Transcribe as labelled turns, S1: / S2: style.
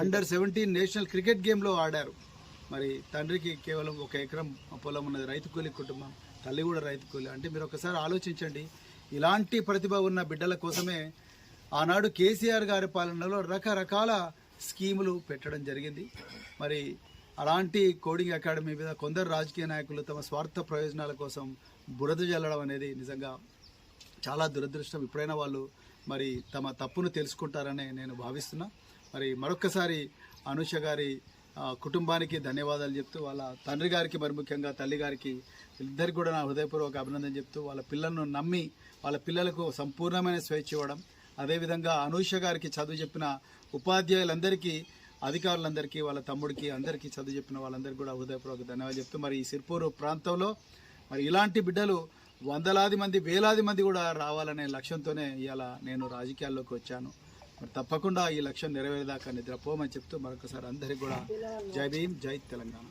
S1: Under seventeen national cricket గేమ్లో ఆడారు. మరి తండ్రికి కేవలం ఒక ఎకరం పొలం ఉన్నది రైతు కూలి కుటుంబం తల్లి కూడా రైతు కూలి. అంటే మీరు ఒకసారి ఆలోచించండి ఇలాంటి ప్రతిభ ఉన్న బిడ్డల కోసమే ఆనాడు కేసీఆర్ గారి పాలనలో రకరకాల స్కీములు పెట్టడం జరిగింది. మరి అలాంటి కోడింగ్ అకాడమీ మీద కొందరు రాజకీయ నాయకులు తమ స్వార్థ ప్రయోజనాల కోసం బురద జల్లడం అనేది నిజంగా చాలా దురదృష్టం. ఇప్పుడైనా వాళ్ళు మరి తమ తప్పును తెలుసుకుంటారని నేను భావిస్తున్నా. మరి మరొక్కసారి అనుష గారి కుటుంబానికి ధన్యవాదాలు చెప్తూ వాళ్ళ తండ్రి గారికి మరి ముఖ్యంగా తల్లి గారికి ఇద్దరికి కూడా నా హృదయపూర్వక అభినందన చెప్తూ వాళ్ళ పిల్లలను నమ్మి వాళ్ళ పిల్లలకు సంపూర్ణమైన స్వేచ్ఛ ఇవ్వడం. అదేవిధంగా అనూష గారికి చదువు చెప్పిన ఉపాధ్యాయులందరికీ అధికారులందరికీ వాళ్ళ తమ్ముడికి అందరికీ చదువు చెప్పిన వాళ్ళందరికీ కూడా హృదయపూర్వక ధన్యవాదాలు చెప్తూ మరి ఈ సిర్పూరు ప్రాంతంలో మరి ఇలాంటి బిడ్డలు వందలాది మంది వేలాది మంది కూడా రావాలనే లక్ష్యంతోనే ఇవాళ నేను రాజకీయాల్లోకి వచ్చాను. మరి తప్పకుండా ఈ లక్ష్యం నెరవేరేదాకా నిద్రపోమని చెప్తూ మరొకసారి అందరికీ కూడా జై భీమ్ జై తెలంగాణ.